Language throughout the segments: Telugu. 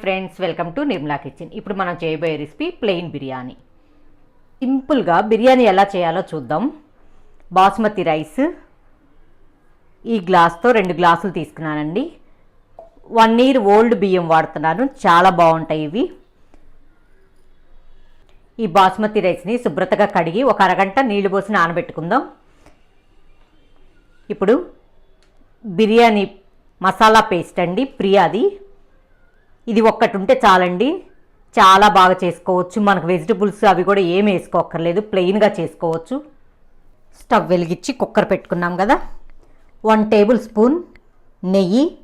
Friends welcome to Nirmala kitchen ఇప్పుడు మనం చేయబోయే రెసిపీ ప్లెయిన్ బిర్యానీ సింపుల్గా బిర్యానీ ఎలా చేయాలో చూద్దాం. బాస్మతి రైస్. ఈ గ్లాస్తో రెండు గ్లాసులు తీసుకున్నానండి. వన్ ఇయర్ ఓల్డ్ బియ్యం వాడుతున్నాను. చాలా బాగుంటాయి ఇవి. ఈ బాస్మతి రైస్ని శుభ్రతగా కడిగి ఒక అరగంట నీళ్ళు పోసి నానబెట్టుకుందాం. ఇప్పుడు బిర్యానీ మసాలా పేస్ట్ అండి. ప్రియాది ఇది ఒక్కటి ఉంటే చాలండి. చాలా బాగా చేసుకోవచ్చు. మనకు వెజిటబుల్స్ అవి కూడా ఏమి వేసుకోక్కర్లేదు. ప్లెయిన్గా చేసుకోవచ్చు. స్టవ్ వెలిగించి కుక్కర్ పెట్టుకున్నాం కదా. వన్ టేబుల్ స్పూన్ నెయ్యి.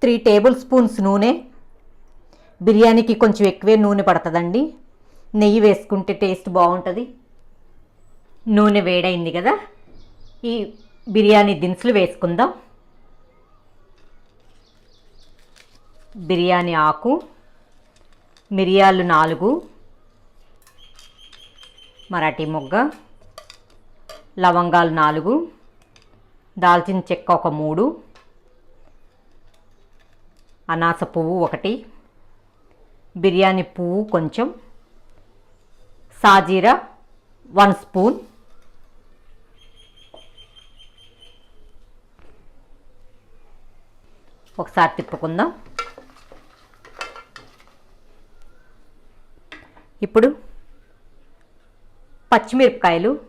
త్రీ టేబుల్ స్పూన్స్ నూనె. బిర్యానీకి కొంచెం ఎక్కువే నూనె పడుతుందండి. నెయ్యి వేసుకుంటే టేస్ట్ బాగుంటుంది. నూనె వేడైంది కదా. ఈ బిర్యానీ దినుసులు వేసుకుందాం. బిర్యానీ ఆకు మిరియాలు నాలుగు మరాఠీ మొగ్గ లవంగాలు నాలుగు దాల్చిన చెక్క ఒక మూడు అనాస పువ్వు ఒకటి బిర్యానీ పువ్వు కొంచెం సాజీరా వన్ స్పూన్ ఒకసారి తిప్పుకుందాం. ఇప్పుడు పచ్చిమిరపకాయలు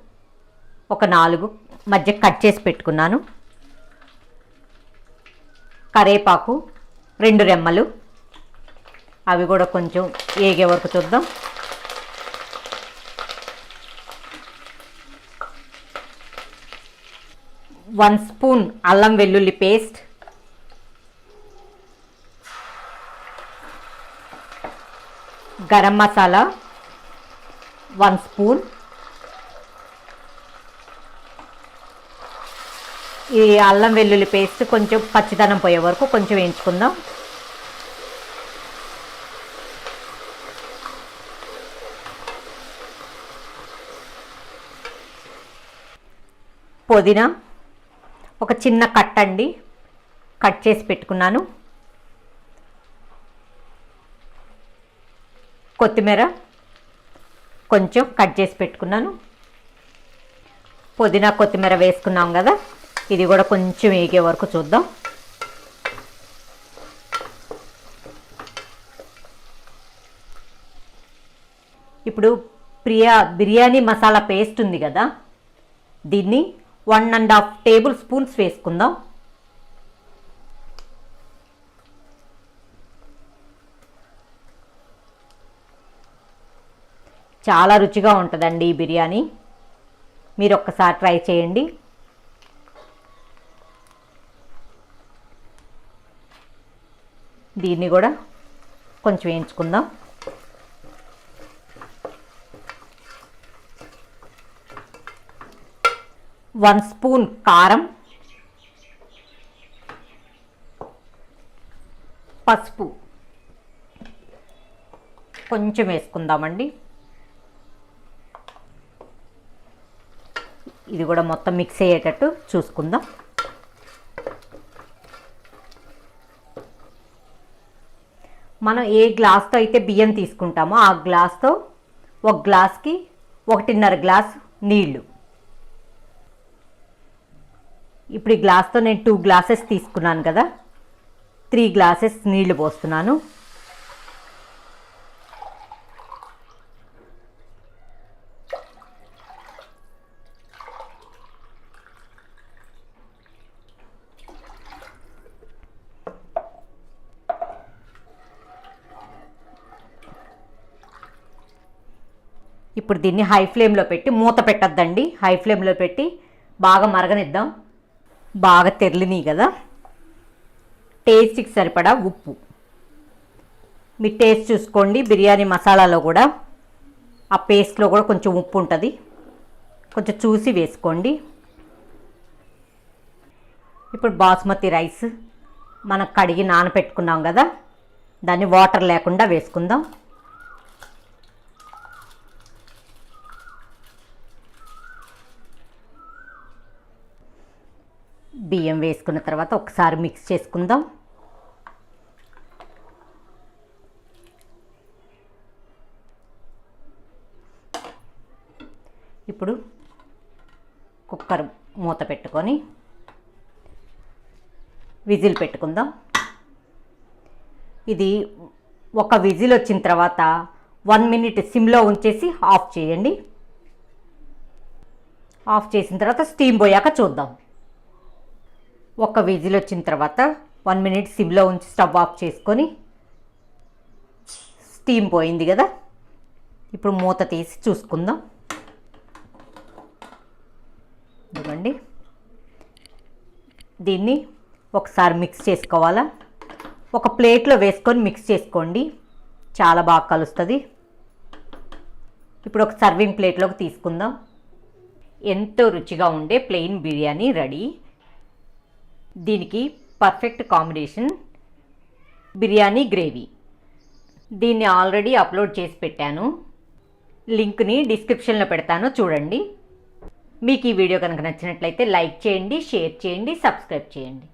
ఒక నాలుగు మధ్య కట్ చేసి పెట్టుకున్నాను. కరేపాకు రెండు రెమ్మలు. అవి కూడా కొంచెం ఏగే వరకు చూద్దాం. వన్ స్పూన్ అల్లం వెల్లుల్లి paste. Garam masala one spoon. ఈ అల్లం వెల్లుల్లి పేస్ట్ కొంచెం పచ్చిదనం పోయే వరకు కొంచెం వేయించుకుందాం. పుదీనా ఒక చిన్న కట్ అండి కట్ చేసి పెట్టుకున్నాను. కొత్తిమీర కొంచెం కట్ చేసి పెట్టుకున్నాను. పుదీనా కొత్తిమీర వేసుకున్నాం కదా ఇది కూడా కొంచెం వేగే వరకు చూద్దాం. ఇప్పుడు ప్రియా బిర్యానీ మసాలా పేస్ట్ ఉంది కదా దీన్ని one and half table spoons వేసుకుందాం. చాలా రుచిగా ఉంటుందండి ఈ బిర్యానీ. మీరు ఒక్కసారి ట్రై చేయండి. దీన్ని కూడా కొంచెం వేయించుకుందాం. వన్ స్పూన్ కారం. పసుపు. కొంచెం వేసుకుందామండి. ఇది కూడా మొత్తం మిక్స్ అయ్యేటట్టు చూసుకుందాం. మనం ఏ గ్లాస్తో అయితే బియ్యం తీసుకుంటామో ఆ గ్లాస్తో ఒక గ్లాస్కి ఒకటిన్నర గ్లాస్ నీళ్ళు. ఇప్పుడు ఈ గ్లాస్తో నేను టూ గ్లాసెస్ తీసుకున్నాను కదా. త్రీ గ్లాసెస్ నీళ్ళు పోస్తున్నాను. ఇప్పుడు దీన్ని హై ఫ్లేమ్లో పెట్టి మూత పెట్టద్దండి. హై ఫ్లేమ్లో పెట్టి బాగా మరగనిద్దాం. బాగా తెరలినాయి కదా. టేస్ట్కి సరిపడా ఉప్పు. మీ టేస్ట్ చూసుకోండి. బిర్యానీ మసాలాలో కూడా ఆ పేస్ట్లో కూడా కొంచెం ఉప్పు ఉంటుంది. కొంచెం చూసి వేసుకోండి. ఇప్పుడు బాస్మతి రైస్ మనం కడిగి నానపెట్టుకున్నాం కదా. దాన్ని వాటర్ లేకుండా వేసుకుందాం. బియ్యం వేసుకున్న తర్వాత ఒకసారి మిక్స్ చేసుకుందాం. ఇప్పుడు కుక్కర్ మూత పెట్టుకొని విజిల్ పెట్టుకుందాం. ఇది ఒక విజిల్ వచ్చిన తర్వాత వన్ మినిట్ సిమ్లో ఉంచేసి ఆఫ్ చేయండి. ఆఫ్ చేసిన తర్వాత స్టీమ్ పోయాక చూద్దాం. ఒక విజిల్ వచ్చిన తర్వాత వన్ మినిట్ సిమ్లో ఉంచి స్టవ్ ఆఫ్ చేసుకొని స్టీమ్ పోయింది కదా. ఇప్పుడు మూత తీసి చూసుకుందాం. ఇదిగోండి. దీన్ని ఒకసారి మిక్స్ చేసుకోవాలా? ఒక ప్లేట్లో వేసుకొని మిక్స్ చేసుకోండి. చాలా బాగా కలుస్తుంది. ఇప్పుడు ఒక సర్వింగ్ ప్లేట్లోకి తీసుకుందాం. ఎంతో రుచిగా ఉండే ప్లెయిన్ బిర్యానీ రెడీ. దీనికి పర్ఫెక్ట్ కాంబినేషన్ బిర్యానీ గ్రేవీ. దీన్ని ఆల్రెడీ అప్లోడ్ చేసి పెట్టాను. లింక్ని డిస్క్రిప్షన్లో పెడతాను చూడండి. మీకు ఈ వీడియో కనుక నచ్చినట్లయితే లైక్ చేయండి షేర్ చేయండి సబ్స్క్రైబ్ చేయండి.